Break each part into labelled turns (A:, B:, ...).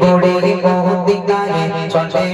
A: বড়ে মোদি গায়ে চলে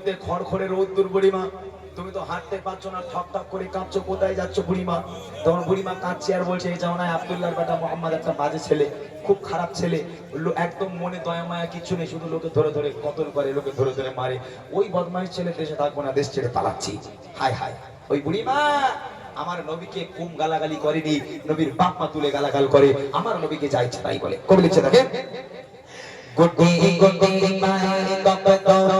B: মধ্যে খড়খড়ে রৌদ্দুর বুড়িমা। তুমি তো হাঁটতে পারছ না, ঠক ঠক করে কাঁপছো, কোথায় যাচ্ছ বুড়িমা? তখন বুড়িমা কাঁদছে আর বলছে, এই জামানায় আব্দুল্লাহর বেটা মোহাম্মদ একটা বাজে ছেলে, খুব খারাপ ছেলে। একদম মনে দয়া, মায়া কিছু নেই, শুধু লোকে ধরে ধরে কতল করে, লোকে ধরে ধরে মারে। ওই বদমাইশ ছেলে দেশে থাকব না, দেশ ছেড়ে পালাচ্ছি। হায় হায়। ওই বুড়িমা, আমার নবীকে কুম গালাগালি করেনি, নবীর বাপ মা তুলে গালাগাল করে, আমার নবীকে যাই ইচ্ছা তাই বলে। কবি লিখছে দেখেন
A: গুটি গুটি মায়ের ধরে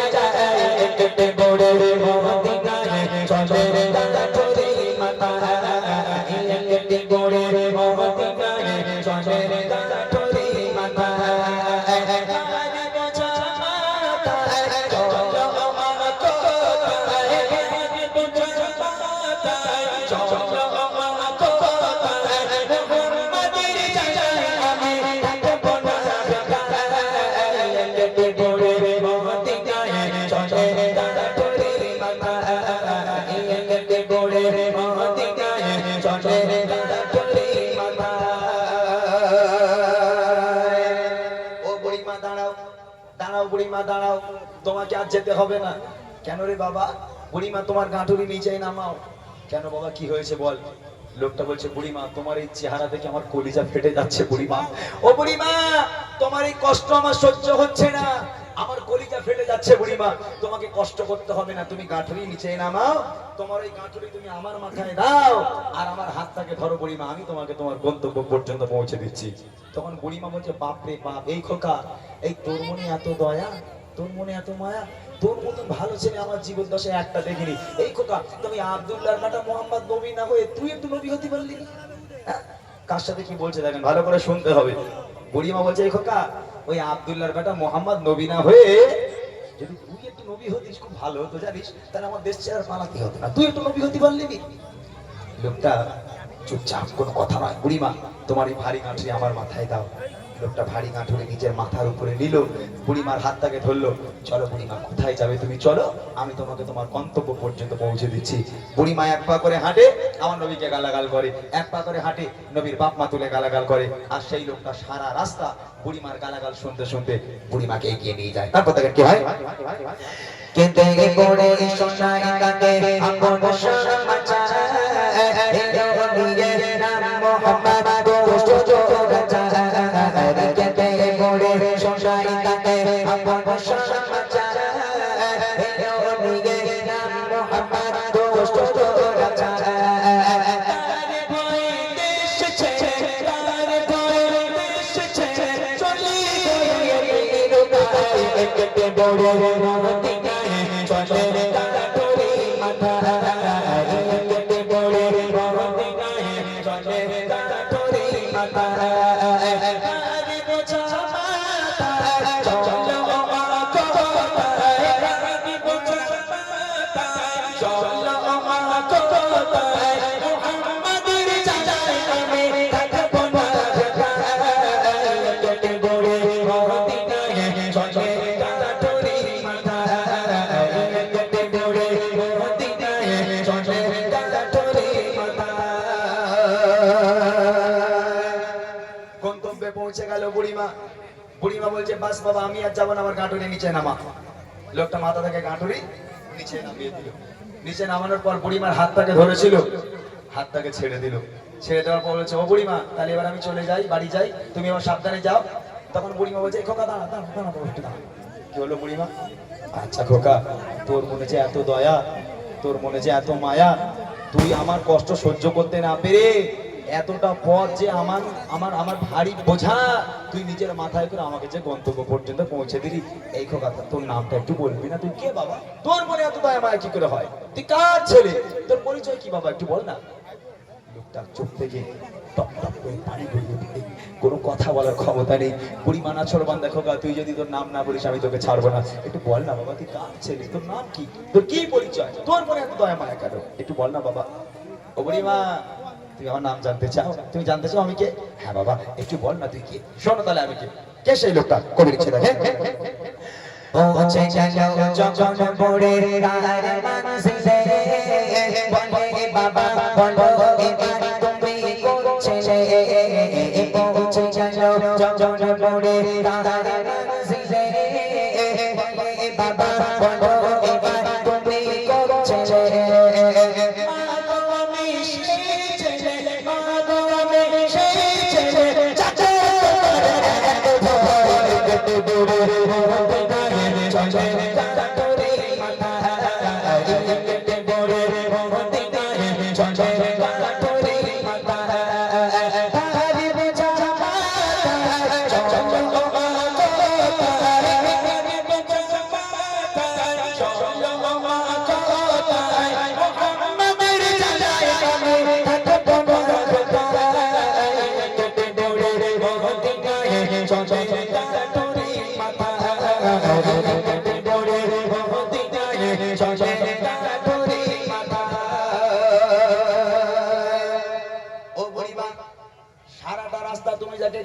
B: বুড়িমা, দাঁড়াও তোমাকে আর যেতে হবে না। কেন রে বাবা? বুড়িমা, তোমার গাঁটুরি নিচে নামাও। কেন বাবা, কি হয়েছে বল? লোকটা বলছে, বুড়িমা, তোমার এই চেহারা দেখে আমার কলিজা ফেটে যাচ্ছে বুড়িমা। ও বুড়িমা, তোমার এই কষ্ট আমার সহ্য হচ্ছে না। আমার কলিজা ফেটে যাচ্ছে বুড়িমা। তোমাকে কষ্ট করতে হবে না, তুমি গাঁটুরি নিচে নামাও। তোমার ওই গাঁটুরি তুমি আমার মাথায় দাও। আর আমার হাতটাকে ধরো বুড়িমা, আমি তোমাকে তোমার গন্তব্য পর্যন্ত পৌঁছে দিচ্ছি। তখন বুড়িমা বলছে বাপ রে বাপ, এই খোকা, এই তোর মনে এত দয়া? তোর মনে এত মায়া? তোর মতন ভালো ছেলে আমার জীবন দশায় একটা দেখিনি। এই খোকা তুমি আব্দুল্লাহ কাটা মোহাম্মদ নবী না হয়ে তুই একটু নবী হতে পারলি? হ্যাঁ? কার সাথে কি বলছে দেখেন, ভালো করে শুনতে হবে। বুড়িমা বলছে, এই খোকা, ওই আব্দুল্লাহর বেটা মোহাম্মদ নবী না হয়ে যদি তুই একটু নবী হতিস, খুব ভালো হতো, জানিস? তাহলে আমার দেশ ছেড়ে পালাতে হতো না। তুই একটু নবী হতে পারলি লোকটা চুপচাপ, কোনো কথা নয়। বুড়িমা, তোমার এই ভারী গাঁঠরি আমার মাথায় দাও। লোকটা ভারী গাঁঠুরি নিজের মাথার উপরে নিল, বুড়িমার হাতটাকে ধরলো, চলো বুড়িমা, কোথায় যাবে তুমি? চলো, আমি তোমাকে তোমার গন্তব্য পর্যন্ত পৌঁছে দিচ্ছি। বুড়িমা এক পা করে হাঁটে, আমার নবীকে গালাগাল করে। এক পা করে হাঁটে, নবীর বাপ মা তুলে গালাগাল করে। আর সেই লোকটা সারা রাস্তা বুড়িমার গালাগাল শুনতে শুনতে বুড়িমাকে এগিয়ে নিয়ে যায়। তারপর তাকে কি হয়?
A: কেঁদে কেটে বড় গায়ে চলে
B: বুড়িমা বলছে, বাস বাবা, আমি আর যাব না, আমার গাঁটুরি নিচে নামা। লোকটা মাথা থেকে গাঁটুরি নিচে নামিয়ে দিল। নিচে নামানোর পর বুড়িমার হাতটাকে ধরেছিল, হাতটাকে ছেড়ে দিল। ছেড়ে দেওয়ার পর বলছে, ও বুড়িমা, তাহলে এবার আমি চলে যাই, বাড়ি যাই, তুমি আমার সাবধানে যাও। তখন বুড়িমা বলছে খোকা দাঁড়া দাঁড়া দাঁড়া, একটু দাঁড়া। কি হলো বুড়িমা? আচ্ছা খোকা, তোর মনে যে এত দয়া, তোর মনে যে এত মায়া, তুই আমার কষ্ট সহ্য করতে না পেরে এতটা পথ যে আমার আমার আমার ভারী বোঝা তুই নিজের মাথায় করে আমাকে যে গন্তব্য পর্যন্ত পৌঁছে দিলি। এই কথা তোর নামটা একটু বলবি না? তুই কে বাবা? তোর মনে এত দয়া মায়া কি করে হয়? তুই কার ছেলে? তোর পরিচয় কি বাবা একটু বল না? লোকটা চোখ থেকে কোনো কথা বলার ক্ষমতা নেই। বুড়িমা না ছোড়বান দেখো গা তুই যদি তোর নাম না বলিস, আমি তোকে ছাড়বো না। একটু বল না বাবা, তুই কার ছেলে? তোর নাম কি? তোর কি পরিচয়? তোর মনে এত দয়া মায়া কেন? একটু বল না বাবা। ও বুড়িমা তুমি আমার নাম জানতে চাও? তুমি জানতে চাও আমি কে? হ্যাঁ বাবা, একটু বল না তুই কে? শোনো তাহলে আমি কে? কে সেই লোকটা? কবি লিখছে দেখে
A: পৌঁছে গেল যখন পড়ে রার মানসিতে বলে, বাবা, বলো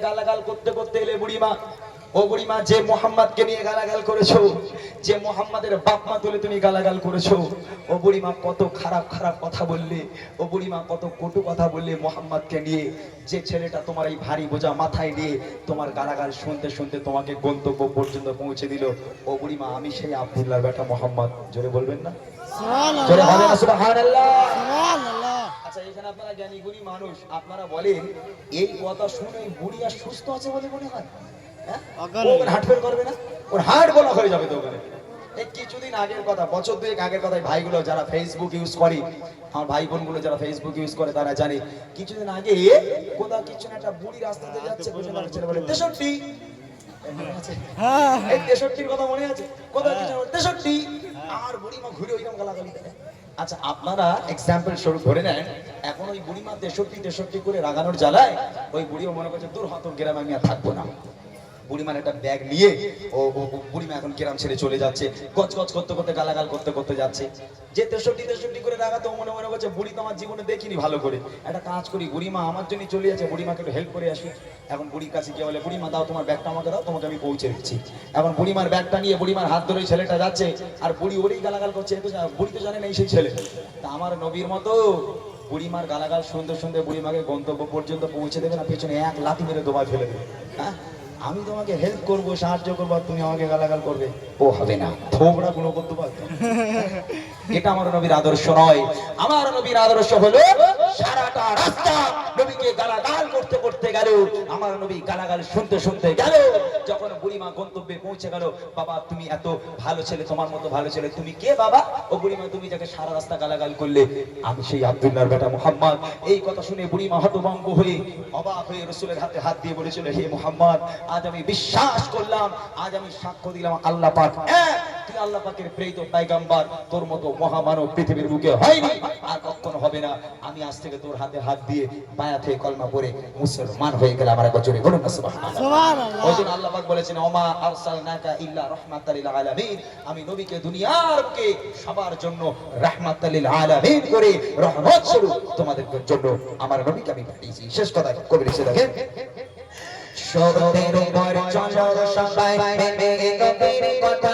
B: গালাগাল করতে করতে এলে বুড়িমা ও বুড়িমা যে মোহাম্মদকে নিয়ে গালাগাল করেছ যে মোহাম্মদের বাপ মা তুলে তুমি গালাগাল করেছ ও বুড়িমা কত খারাপ খারাপ কথা বললে ও বুড়িমা কত কটু কথা বললে মোহাম্মদকে নিয়ে যে ছেলেটা তোমার এই ভারী বোঝা মাথায় নিয়ে তোমার গালাগাল শুনতে শুনতে তোমাকে গন্তব্য পর্যন্ত পৌঁছে দিল ও বুড়িমা আমি সেই আব্দুল্লাহ বেটা মোহাম্মদ। জোরে বলবেন না? জোরে হবে না সুবহানাল্লাহ। আচ্ছা এখানে আপনারা জ্ঞানী গুণী মানুষ আপনারা বলেন এই কথা শুনে বুড়ি আর সুস্থ আছে বলে মনে হয়? হ্যাঁ? ওখানে হাঁটফের করবে না? ওর হার্ট বলা হয়ে যাবে তো ওখানে। এই কিছুদিন আগের কথা বছর দুয়েক আগের কথা ভাইগুলো যারা ফেসবুক ইউজ করে আমার ভাই বোনগুলো যারা ফেসবুক ইউজ করে তারা জানে কিছুদিন আগে কোথাও কিছু একটা বুড়ি রাস্তাতে যাচ্ছে বুঝে না ছেলে বলে তেষট্টি। এই তেষট্টির কথা মনে আছে? কোথাও কিছু তেষট্টি। আর বুড়িমা ঘুরে ওইরকম গালাগালি দেয়। আচ্ছা আপনারা এক্সাম্পল স্বরূপ ধরে নেন, এখন ওই বুড়িমা তেষট্টি তেষট্টি করে রাগানোর জ্বালায় ওই বুড়িও মনে করছে, দূর হত গ্রামে আমি আর থাকব না। বুড়িমার একটা ব্যাগ নিয়ে ও বুড়িমা এখন গ্রাম ছেড়ে চলে যাচ্ছে গজ গজ করতে করতে গালাগাল করতে করতে যাচ্ছে। যে তেষট্টি তেষট্টি করে রাগাতে ও মনে মনে করছে, বুড়ি তো আমার জীবনে দেখিনি ভালো করে। একটা কাজ করি, বুড়িমা আমার জন্য চলে যাচ্ছে, বুড়িমাকে একটু হেল্প করে আসি। এখন বুড়ির কাছে গিয়ে বলে, বুড়িমা দাও তোমার ব্যাগটা আমাকে দাও, তোমাকে আমি পৌঁছে দিচ্ছি। এখন বুড়িমার ব্যাগটা নিয়ে বুড়িমার হাত ধরে ছেলেটা যাচ্ছে, আর বুড়ি ওরেই গালাগাল করছে, এ তো বুড়ি তো জানে না সেই ছেলে। তা আমার নবীর মতো বুড়িমার গালাগাল শুনতে শুনতে বুড়িমাকে গন্তব্য পর্যন্ত পৌঁছে দেবে না, পেছনে এক লাথি মেরে দোবা ফেলে দেবে। হ্যাঁ? আমি তোমাকে হেল্প করব সাহায্য করব তুমি আমাকে গালাগাল করবে। ও হবে না। থোবড়া গুলো করতে পারতো। এটা আমার নবীর আদর্শ নয়। আমার নবীর আদর্শ হলো সারাটা রাস্তা গালাগাল করতে করতে গেল। আমার নবী গালাগাল শুনতে শুনতে গেল। যখন বুড়িমা গন্তব্যে পৌঁছে গেল, বাবা, তুমি এত ভালো ছেলে, তোমার মতো ভালো ছেলে, তুমি কে বাবা? ও বুড়িমা, তুমি যাকে সারা রাস্তা গালাগাল করলে, আমি সেই আব্দুল্লাহর বেটা মোহাম্মদ। এই কথা শুনে বুড়িমা হতভম্ব হয়ে অবাক হয়ে রসুলের হাতে হাত দিয়ে বলেছিল, হে মোহাম্মদ, আজ আমি বিশ্বাস করলাম, আজ আমি সাক্ষ্য দিলাম, আল্লাহ পাক তুই আল্লাহ পাকের প্রেরিত পাইগাম্বার তোর মতো মহামানব পৃথিবীর বুকে হয়নি আর কখনো হবে না। আমি আজ থেকে তোর হাতে হাত দিয়ে বায়াত হয়ে কলমা পড়ে মুসলমান হয়ে গেলে আমার জোরে বলুন না সুবহানাল্লাহ। ওই জন্য আল্লাহ পাক বলেছেন ওমা আরসালনাকা ইল্লা রাহমাতাল লিল আলামিন। আমি নবীকে দুনিয়ার বুকে সবার জন্য রাহমাতাল লিল আলামিন করে রহমত স্বরূপ তোমাদের জন্য আমার নবীকে আমি পাঠিয়েছি। শেষ কথা কবি লিখে দেখেন।
A: সত্যের উপর চলো সবাই মেনে নবীর কথা।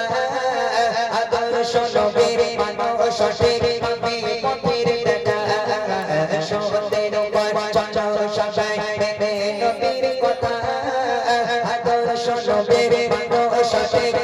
C: শোনো বেরে রোহ সাথে